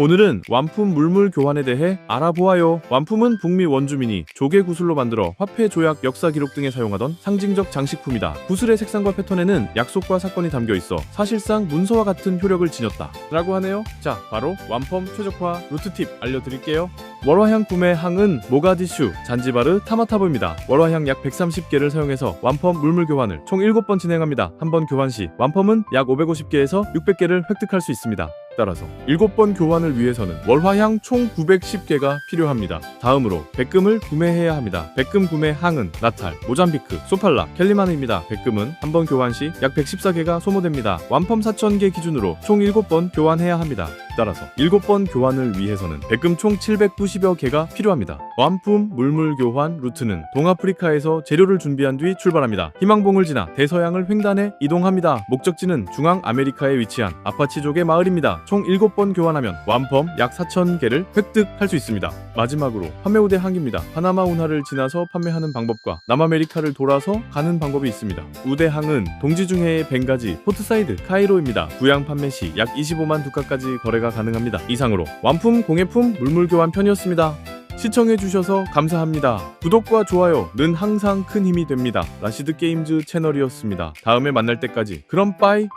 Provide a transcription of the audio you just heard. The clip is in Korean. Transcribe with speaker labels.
Speaker 1: 오늘은 완품 물물 교환에 대해 알아보아요. 완품은 북미 원주민이 조개 구슬로 만들어 화폐 조약 역사 기록 등에 사용하던 상징적 장식품이다. 구슬의 색상과 패턴에는 약속과 사건이 담겨 있어 사실상 문서와 같은 효력을 지녔다. 라고 하네요. 자, 바로 완펌 최적화 루트 팁 알려드릴게요. 월화향 구매 항은 모가디슈, 잔지바르, 타마타브입니다. 월화향 약 130개를 사용해서 완펌 물물 교환을 총 7번 진행합니다. 한 번 교환 시 완펌은 약 550개에서 600개를 획득할 수 있습니다. 따라서 7번 교환을 위해서는 월화향 총 910개가 필요합니다. 다음으로 백금을 구매해야 합니다. 백금 구매 항은 나탈, 모잠비크, 소팔라, 켈리마누입니다. 백금은 한 번 교환 시 약 114개가 소모됩니다. 완펌 4,000개 기준으로 총 7번 교환해야 합니다. 따라서 7번 교환을 위해서는 백금 총 790여 개가 필요합니다. 완품 물물 교환 루트는 동아프리카에서 재료를 준비한 뒤 출발합니다. 희망봉을 지나 대서양을 횡단해 이동합니다. 목적지는 중앙 아메리카에 위치한 아파치족의 마을입니다. 총 7번 교환하면 완펌 약 4,000개를 획득할 수 있습니다. 마지막으로 판매 우대 항입니다. 파나마 운하를 지나서 판매하는 방법과 남아메리카를 돌아서 가는 방법이 있습니다. 우대 항은 동지중해의 벵가지, 포트사이드, 카이로입니다. 부양 판매 시 약 25만 두카까지 거래 가 가능합니다. 이상으로 완품 공예품 물물 교환 편이었습니다. 시청해주셔서 감사합니다. 구독과 좋아요는 항상 큰 힘이 됩니다. 라시드 게임즈 채널이었습니다. 다음에 만날 때까지 그럼 빠이!